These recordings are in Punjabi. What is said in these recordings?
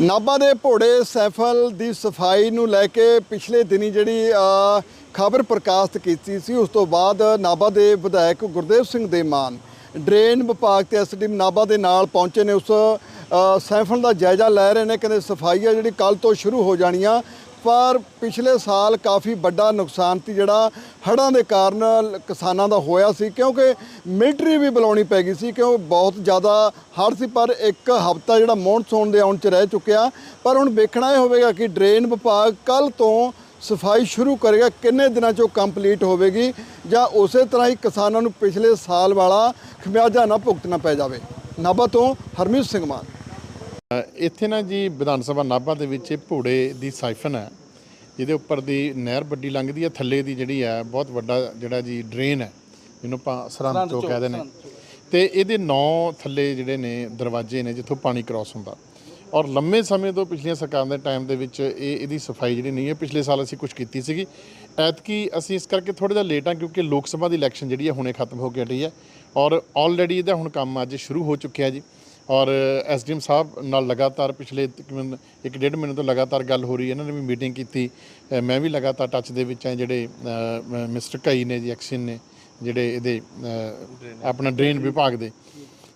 ਨਾਭਾ ਦੇ ਭੋੜੇ ਸੈਫਲ ਦੀ ਸਫ਼ਾਈ ਨੂੰ ਲੈ ਕੇ ਪਿਛਲੇ ਦਿਨੀ ਜਿਹੜੀ ਖਬਰ ਪ੍ਰਕਾਸ਼ਿਤ ਕੀਤੀ ਸੀ ਉਸ ਤੋਂ ਬਾਅਦ ਨਾਭਾ ਦੇ ਵਿਧਾਇਕ ਗੁਰਦੇਵ ਸਿੰਘ ਦੇ ਮਾਨ ਡਰੇਨ ਵਿਭਾਗ ਤੇ ਐਸਡੀਐਮ ਨਾਭਾ ਦੇ ਨਾਲ ਪਹੁੰਚੇ ਨੇ ਉਸ ਅ, ਸੈਫਲ ਦਾ ਜਾਇਜ਼ਾ ਲੈ ਰਹੇ ਨੇ ਕਹਿੰਦੇ ਸਫ਼ਾਈ ਆ ਜਿਹੜੀ ਕੱਲ ਤੋਂ ਸ਼ੁਰੂ ਹੋ ਜਾਣੀ ਆ ਪਰ ਪਿਛਲੇ ਸਾਲ ਕਾਫੀ ਵੱਡਾ ਨੁਕਸਾਨ ਸੀ, ਜਿਹੜਾ ਹੜ੍ਹਾਂ ਦੇ ਕਾਰਨ ਕਿਸਾਨਾਂ ਦਾ ਹੋਇਆ ਸੀ, ਕਿਉਂਕਿ ਮਿਲਟਰੀ ਵੀ ਬੁਲਾਉਣੀ ਪੈ ਗਈ ਸੀ, ਕਿਉਂ ਬਹੁਤ ਜ਼ਿਆਦਾ ਹੜ੍ਹ ਸੀ, ਪਰ ਇੱਕ ਹਫਤਾ ਜਿਹੜਾ ਮੌਨਸੂਨ ਦੇ ਆਉਣ ਚ ਰਹਿ ਚੁੱਕਿਆ। ਪਰ ਹੁਣ ਵੇਖਣਾ ਇਹ ਹੋਵੇਗਾ ਕਿ ਡਰੇਨ ਵਿਭਾਗ ਕੱਲ ਤੋਂ ਸਫ਼ਾਈ ਸ਼ੁਰੂ ਕਰੇਗਾ, ਕਿੰਨੇ ਦਿਨਾਂ 'ਚ ਉਹ ਕੰਪਲੀਟ ਹੋਵੇਗੀ, ਜਾਂ ਉਸੇ ਤਰ੍ਹਾਂ ਹੀ ਕਿਸਾਨਾਂ ਨੂੰ ਪਿਛਲੇ ਸਾਲ ਵਾਲਾ ਖਮਿਆਜਾ ਨਾ ਭੁਗਤਣਾ ਪੈ ਜਾਵੇ। ਨਾਭਾ ਤੋਂ ਹਰਮੀਤ ਸਿੰਘ ਮਾਨ। ਇੱਥੇ ਨਾ ਜੀ ਵਿਧਾਨ ਸਭਾ ਨਾਭਾ ਦੇ ਵਿੱਚ ਇਹ ਭੋੜੇ ਦੀ ਸਾਈਫਨ ਹੈ। ਜਿਹਦੇ ਉੱਪਰ ਦੀ ਨਹਿਰ ਵੱਡੀ ਲੰਘਦੀ ਹੈ ਥੱਲੇ ਦੀ ਜਿਹੜੀ ਹੈ ਬਹੁਤ ਵੱਡਾ ਜਿਹੜਾ ਜੀ ਡਰੇਨ ਹੈ ਜਿਹਨੂੰ ਆਪਾਂ ਸਰਹੰਦ ਚੌਕ ਕਹਿੰਦੇ ਨੇ। ਤੇ ਇਹਦੇ ਨੌ ਥੱਲੇ ਜਿਹੜੇ ਨੇ ਦਰਵਾਜ਼ੇ ਨੇ ਜਿੱਥੋਂ ਪਾਣੀ ਕ੍ਰਾਸ ਹੁੰਦਾ। ਔਰ ਲੰਮੇ ਸਮੇਂ ਤੋਂ ਪਿਛਲੀਆਂ ਸਰਕਾਰਾਂ ਦੇ ਟਾਈਮ ਦੇ ਵਿੱਚ ਇਹ ਇਹਦੀ ਸਫ਼ਾਈ ਜਿਹੜੀ ਨਹੀਂ ਹੈ ਪਿਛਲੇ ਸਾਲ ਅਸੀਂ ਕੁਝ ਕੀਤੀ ਸੀਗੀ। ਐਤਕੀ ਅਸੀਂ ਇਸ ਕਰਕੇ ਥੋੜਾ ਜਿਹਾ ਲੇਟ ਆ ਕਿਉਂਕਿ ਲੋਕ ਸਭਾ ਦੀ ਇਲੈਕਸ਼ਨ ਜਿਹੜੀ ਹੈ ਹੁਣੇ ਖਤਮ ਹੋ ਕੇ ਹਟੀ ਹੈ। ਔਰ ਆਲਰੇਡੀ ਇਹਦਾ ਹੁਣ ਕੰਮ ਅੱਜ ਸ਼ੁਰੂ ਹੋ ਚੁੱਕਿਆ ਜੀ। ਔਰ ਐਸਡੀਐਮ ਸਾਹਿਬ ਨਾਲ ਲਗਾਤਾਰ ਪਿਛਲੇ ਤਕਰੀਬਨ ਇੱਕ ਡੇਢ ਮਹੀਨੇ ਤੋਂ ਲਗਾਤਾਰ ਗੱਲ ਹੋ ਰਹੀ ਹੈ। ਇਹਨਾਂ ਨੇ ਵੀ ਮੀਟਿੰਗ ਕੀਤੀ। ਮੈਂ ਵੀ ਲਗਾਤਾਰ ਟੱਚ ਦੇ ਵਿੱਚ ਹਾਂ। ਜਿਹੜੇ ਮਿਸਟਰ ਕਈ ਨੇ ਜੀ, ਐਕਸ਼ਨ ਨੇ, ਜਿਹੜੇ ਇਹਦੇ ਆਪਣਾ ਡਰੇਨ ਵਿਭਾਗ ਦੇ।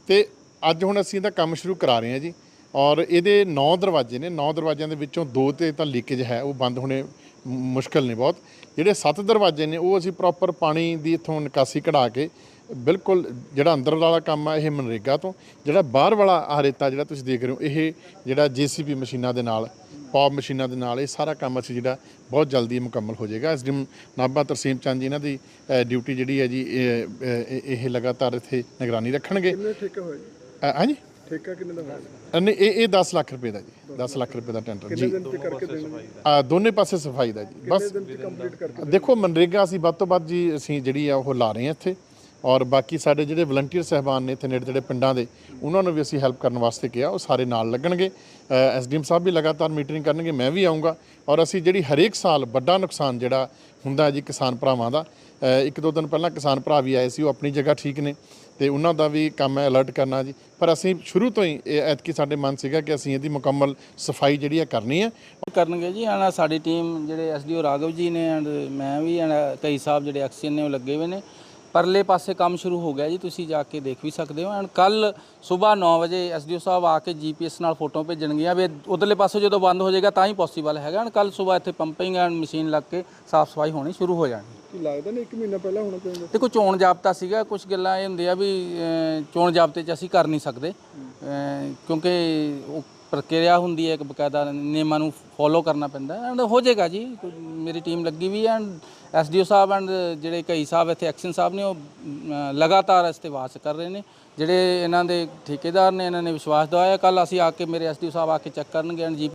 ਤੇ ਅੱਜ ਹੁਣ ਅਸੀਂ ਇਹਦਾ ਕੰਮ ਸ਼ੁਰੂ ਕਰਾ ਰਹੇ ਹਾਂ ਜੀ। ਔਰ ਇਹਦੇ 9 ਦਰਵਾਜ਼ੇ ਨੇ। 9 ਦਰਵਾਜ਼ਿਆਂ ਦੇ ਵਿੱਚੋਂ ਦੋ ਤੇ ਤਾਂ ਲੀਕੇਜ ਹੈ। ਉਹ ਬੰਦ ਹੋਣੇ ਮੁਸ਼ਕਲ ਨੇ ਬਹੁਤ। ਜਿਹੜੇ 7 ਦਰਵਾਜ਼ੇ ਨੇ ਉਹ ਅਸੀਂ ਪ੍ਰੋਪਰ ਪਾਣੀ ਦੀ ਇਥੋਂ ਨਿਕਾਸੀ ਕਢਾ ਕੇ ਬਿਲਕੁਲ ਜਿਹੜਾ ਅੰਦਰ ਵਾਲਾ ਕੰਮ ਆ ਇਹ ਮਨਰੇਗਾ ਤੋਂ ਜਿਹੜਾ ਬਾਹਰ ਵਾਲਾ ਆਹ ਰੇਤਾ ਜਿਹੜਾ ਤੁਸੀਂ ਦੇਖ ਰਹੇ ਹੋ ਇਹ ਜਿਹੜਾ ਜੀਸੀਪੀ ਮਸ਼ੀਨਾਂ ਦੇ ਨਾਲ ਪੌਪ ਮਸ਼ੀਨਾਂ ਦੇ ਨਾਲ ਇਹ ਸਾਰਾ ਕੰਮ ਅਸੀਂ ਜਿਹੜਾ ਬਹੁਤ ਜਲਦੀ ਮੁਕੰਮਲ ਹੋ ਜਾਏਗਾ। ਐਸਡੀਐਮ ਨਾਭਾ ਤਰਸੀਮ ਚੰਦ ਜੀ ਇਹਨਾਂ ਦੀ ਡਿਊਟੀ ਜਿਹੜੀ ਹੈ ਜੀ ਇਹ- ਲਗਾਤਾਰ ਇੱਥੇ ਨਿਗਰਾਨੀ ਰੱਖਣਗੇ। ਕਿੰਨੇ ਠੇਕਾ ਹਾਂਜੀ? ਠੇਕਾ ਕਿੰਨੇ ਦਾ ਹੋਇਆ? ਅ, ਨਹੀਂ ਇਹ ਇਹ 10 ਲੱਖ ਰੁਪਏ ਦਾ ਜੀ 10 ਲੱਖ ਰੁਪਏ ਦਾ ਟੈਂਡਰ ਜੀ। ਦਿਨ ਤੇ ਕਰਕੇ ਦੇਣਾ ਅ, ਦੋਨੇ ਪਾਸੇ ਸਫ਼ਾਈ ਦਾ ਜੀ ਬਸ। ਦਿਨ ਤੇ ਕੰਪਲੀਟ ਕਰਕੇ ਦੇਖੋ ਮਨਰੇਗਾ ਅਸੀਂ ਵੱਧ ਤੋਂ ਵੱਧ ਜੀ ਅਸੀਂ ਜਿਹੜੀ ਆ ਉਹ ਲਾ ਰਹੇ ਹਾਂ ਇੱਥੇ। ਔਰ ਬਾਕੀ ਸਾਡੇ ਜਿਹੜੇ ਵਲੰਟੀਅਰ ਸਹਿਬਾਨ ਨੇ ਇੱਥੇ ਨੇੜੇ ਤੇੜੇ ਪਿੰਡਾਂ ਦੇ ਉਹਨਾਂ ਨੂੰ ਵੀ ਅਸੀਂ ਹੈਲਪ ਕਰਨ ਵਾਸਤੇ ਕਿਹਾ ਉਹ ਸਾਰੇ ਨਾਲ ਲੱਗਣਗੇ। ਐਸਡੀਐਮ ਸਾਹਿਬ ਵੀ ਲਗਾਤਾਰ ਮੀਟਿੰਗ ਕਰਨਗੇ ਮੈਂ ਵੀ ਆਉਂਗਾ ਔਰ ਅਸੀਂ ਜਿਹੜੀ ਹਰੇਕ ਸਾਲ ਵੱਡਾ ਨੁਕਸਾਨ ਜਿਹੜਾ ਹੁੰਦਾ ਜੀ ਕਿਸਾਨ ਭਰਾਵਾਂ ਦਾ ਇੱਕ ਦੋ ਦਿਨ ਪਹਿਲਾਂ ਕਿਸਾਨ ਭਰਾ ਵੀ ਆਏ ਸੀ, ਉਹ ਆਪਣੀ ਜਗ੍ਹਾ ਠੀਕ ਨੇ ਤੇ ਉਹਨਾਂ ਦਾ ਵੀ ਕੰਮ ਹੈ ਅਲਰਟ ਕਰਨਾ ਜੀ। ਪਰ ਅਸੀਂ ਸ਼ੁਰੂ ਤੋਂ ਹੀ ਇਹ ਐਤਕੀ ਸਾਡੇ ਮਨ ਸੀਗਾ ਕਿ ਅਸੀਂ ਇਹਦੀ ਮੁਕੰਮਲ ਸਫ਼ਾਈ ਜਿਹੜੀ ਹੈ ਕਰਨੀ ਹੈ। ਕਰਨਗੇ ਜੀ ਆਣਾ ਸਾਡੀ ਟੀਮ ਜਿਹੜੇ ਐਸਡੀਓ ਰਾਘਵ ਜੀ ਨੇ ਐਂਡ ਮੈਂ ਵੀ ਐਂਡ ਕਈ ਸਾਹਿਬ ਜਿਹੜੇ ਐਕਸੀਅਨ ਨੇ ਉਹ ਲੱਗੇ ਹੋਏ ਨੇ। ਪਰਲੇ ਪਾਸੇ ਕੰਮ ਸ਼ੁਰੂ ਹੋ ਗਿਆ ਜੀ, ਤੁਸੀਂ ਜਾ ਕੇ ਦੇਖ ਵੀ ਸਕਦੇ ਹੋ। ਐਂਡ ਕੱਲ ਸਵੇਰ 9 ਵਜੇ ਐਸਡੀਓ ਸਾਹਿਬ ਆ ਕੇ ਜੀਪੀਐਸ ਨਾਲ ਫੋਟੋ ਭੇਜਣਗੀਆਂ ਵੀ ਉਧਰਲੇ ਪਾਸੇ ਜਦੋਂ ਬੰਦ ਹੋ ਜਾਏਗਾ ਤਾਂ ਹੀ ਪੋਸੀਬਲ ਹੈਗਾ। ਐਂਡ ਕੱਲ ਸਵੇਰ ਇੱਥੇ ਪੰਪਿੰਗ ਐਂਡ ਮਸ਼ੀਨ ਲੱਗ ਕੇ ਸਾਫ਼ ਸਫ਼ਾਈ ਹੋਣੀ ਸ਼ੁਰੂ ਹੋ ਜਾਣੀ। ਕੀ ਲੱਗਦਾ ਨਹੀਂ 1 ਮਹੀਨਾ ਪਹਿਲਾਂ ਹੋਣਾ ਚਾਹੀਦਾ ਦੇਖੋ ਚੋਣ ਜਾਬਤਾ ਸੀਗਾ ਕੁਝ ਗੱਲਾਂ ਇਹ ਹੁੰਦੀਆਂ ਵੀ ਅਹ, ਚੋਣ ਜਾਬਤੇ 'ਚ ਅਸੀਂ ਕਰ ਨਹੀਂ ਸਕਦੇ। ਅਹ, ਕਿਉਂਕਿ ਉਹ ਪ੍ਰਕਿਰਿਆ ਹੁੰਦੀ ਹੈ ਇੱਕ ਬਕਾਇਦਾ ਨਿਯਮਾਂ ਨੂੰ ਫੋਲੋ ਕਰਨਾ ਪੈਂਦਾ ਐਂਡ ਹੋ ਜਾਏਗਾ ਜੀ। ਮੇਰੀ ਟੀਮ ਲੱਗੀ ਵੀ ਐਂਡ ਐਸਡੀਓ ਸਾਹਿਬ ਐਂਡ ਜਿਹੜੇ ਕਈ ਸਾਹਿਬ ਇੱਥੇ ਐਕਸ਼ਨ ਸਾਹਿਬ ਨੇ ਉਹ ਅਹ, ਲਗਾਤਾਰ ਇਸ ਤੇ ਵਾਚ ਕਰ ਰਹੇ ਨੇ। ਜਿਹੜੇ ਇਹਨਾਂ ਦੇ ਠੇਕੇਦਾਰ ਨੇ ਇਹਨਾਂ ਨੇ ਵਿਸ਼ਵਾਸ ਦਵਾਇਆ ਕੱਲ ਅਸੀਂ ਆ ਕੇ ਮੇਰੇ ਐਸਡੀਓ ਸਾਹਿਬ ਆ ਕੇ ਚੈੱਕ ਕਰਨਗੇ ਐਂਡ ਜੀ